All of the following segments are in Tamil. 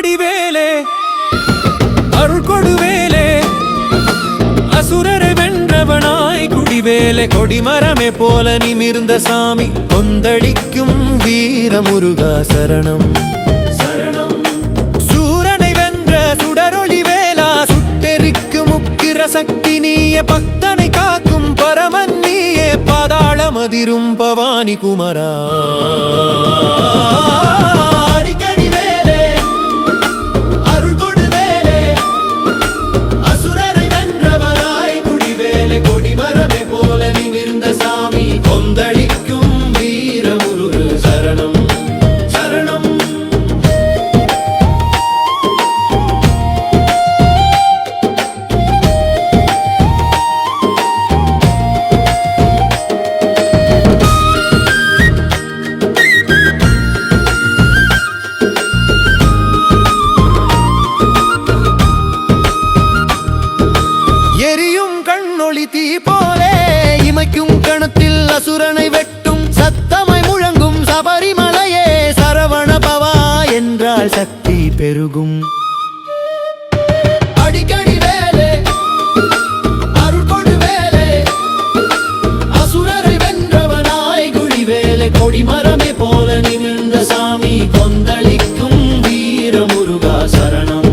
வடிவேலே அருள் கொடுவேலே அசுரரை வென்றவனாய் குடிவேலே கொடிமரமே போல நிமிர்ந்த சாமி கொந்தளிக்கும் வீர முருகா சரணம். சூரனை வென்ற சுடரொளி வேலா சுட்டெரிக்கு முக்கிற சக்தி நீய பக்தனை காக்கும் பரமன் நீயே. பாதாளமதிரும் பவானி குமரா. அசுரனை வெட்டும் சத்தமாய் முழங்கும் சபரிமலையே சரவண பவா என்றால் சக்தி பெருகும். அடிக்கடி வேலே அருள் கொடு வேலே அசுரரை வென்றவனாய் குடி வேலை கொடிமரமே போல நிமிர்ந்த சாமி கொந்தளிக்கும் வீரமுருகா சரணம்.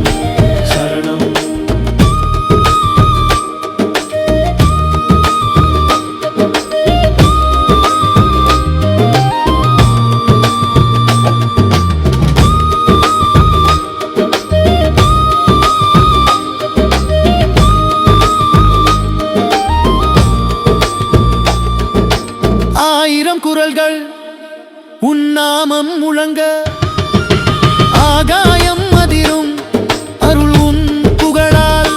குரல்கள் உன்னாமம் முழங்க. ஆகாயம் அதிரும் அருள் உன் புகழால்.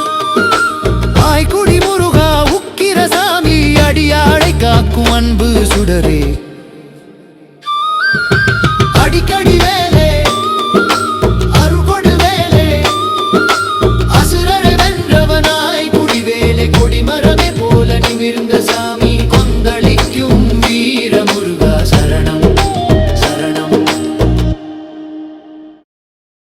ஆய்குடி முருகா உக்கிரசாமி அடியாளை காக்கும் அன்பு சுடரே. அடிக்கடி